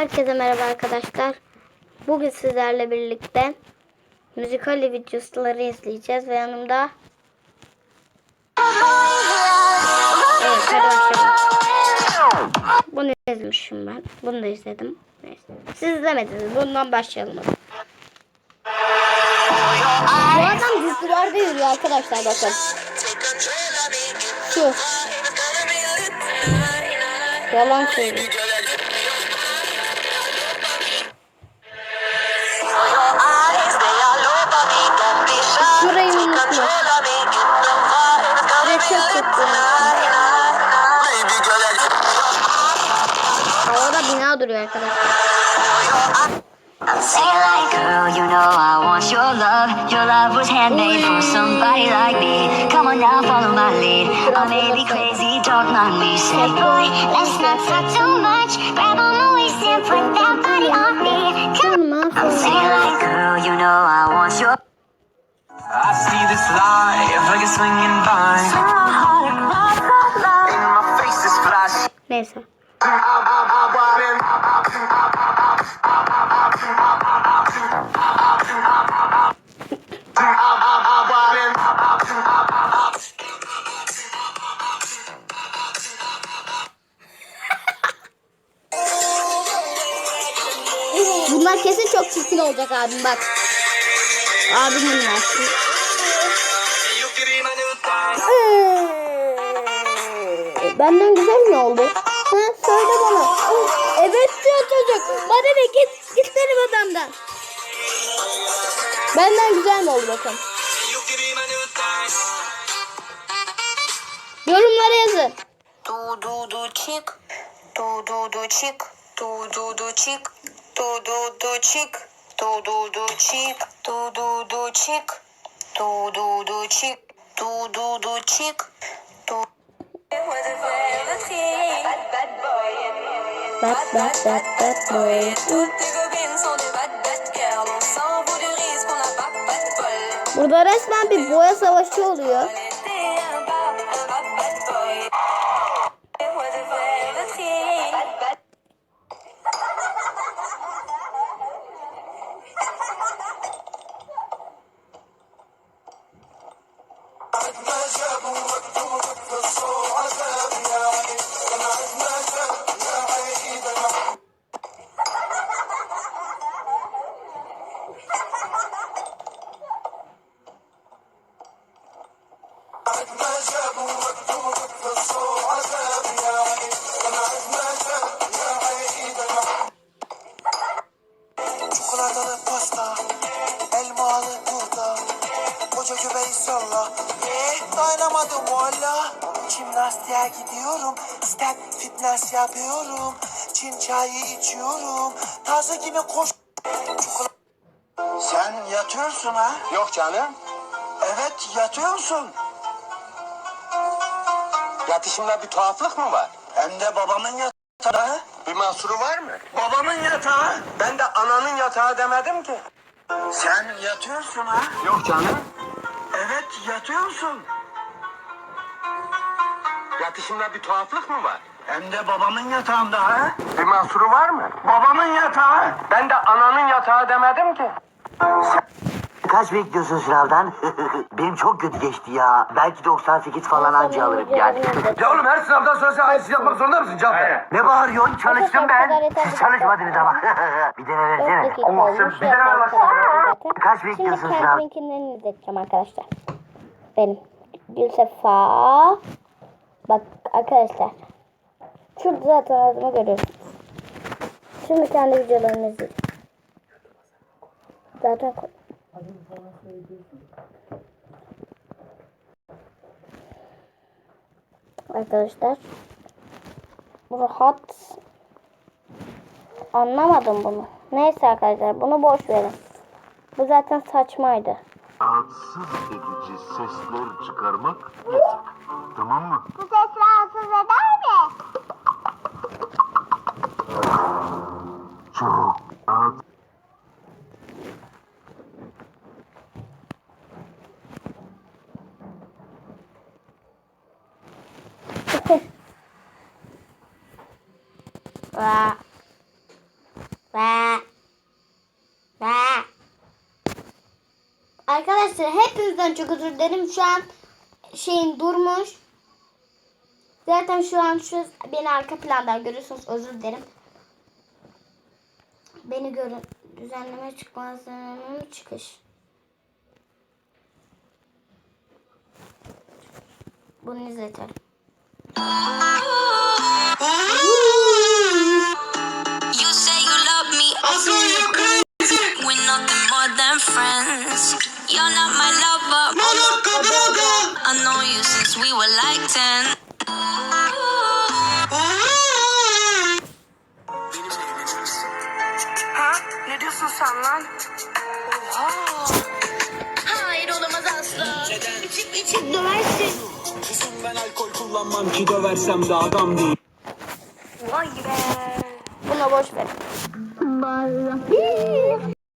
Herkese merhaba arkadaşlar. Bugün sizlerle birlikte müzikali videoları izleyeceğiz ve yanımda Evet hadi başlayalım. Bunu izlemişim ben. Bunu da izledim. Neyse. Siz izlemediniz. Bundan başlayalım. Bu adam duvarda yürüyor arkadaşlar bakın. Şu. Yalan söylüyor. Arkadaşlar. Sing it like, girl, you know I want your love. Your love was handmade for somebody like me. Come on now, follow my lead. I may be crazy, don't mind me. Say, boy, let's not talk too much. Grab on my waist and put that body on me. Come Sing it like, girl, you know I want your I see this life like a swinging vine. And my face is flashing. Neyse. Bunlar kesin çok çirkin olacak abim bak. Abim bunlar. Benden güzel mi oldu? Ha, söyle bana. Evet diyor çocuk. Bana ne git, git benim odamdan. Benden güzel mi oldu bakın. Yorumlara yazın. Du du du chick, du du du chick, du du du chick, du du du chick, du du du chick, du du du chick, du du du chick, du du du chick, du. Bad bad bad bad boy. Burada resmen bir boya savaşı oluyor. Çikolatalı pasta, elmalı turta, koca göbeği salla. Eh, dayanamadım valla. Jimnastiğe gidiyorum, step fitness yapıyorum. Çin çayı içiyorum, taze gibi koş... Çikolata... Sen yatıyorsun ha? Yok canım. Evet, yatıyorsun. Yatışımda bir tuhaflık mı var? Hem de babamın yatağı. Bir mahsuru var mı? Babamın yatağı. Ben de ananın yatağı demedim ki. Sen yatıyorsun ha? Yok canım. Evet, yatıyorsun. Yatışımda bir tuhaflık mı var? Hem de babamın yatağında ha? Bir mahsuru var mı? Babamın yatağı. Ben de ananın yatağı demedim ki. Kaç bekliyorsun sınavdan? Benim çok kötü geçti ya. Belki 98 falan anca alırım yani. Ya oğlum her sınavdan sonra sen aynısını yapmak zorunda mısın Cafer? ne bağırıyorsun? Çalıştım ben. Siz çalışmadınız ama. bir tane versene. Allah sen bir tane al Kaç Şimdi bekliyorsun sınav? kendiminkinden izleteceğim arkadaşlar. Benim. Gülsefa. Bak arkadaşlar. Şurada zaten adımı görüyorsunuz. Şimdi kendi videolarımı izleyeceğim. Zaten koy. Arkadaşlar. Rahat. Anlamadım bunu. Neyse arkadaşlar bunu boş verin. Bu zaten saçmaydı. rahatsız edici sesler çıkarmak yasak. Tamam mı? Bu ses rahatsız eder mi? Çok rahat Vaa. Ve ve Arkadaşlar hepinizden çok özür dilerim. Şu an şeyin durmuş. Zaten şu an şu beni arka plandan görüyorsunuz. Özür dilerim. Beni görün. Düzenleme çıkmazlarının çıkış. Bunu izletelim. Friends. You're not my lover. I know you since we were like 10. Ha? Ne diyorsun sen lan? Hayır olamaz asla. İçip içip döversin. Ben alkol kullanmam ki döversem de adam değil. Vay be. Buna boş ver.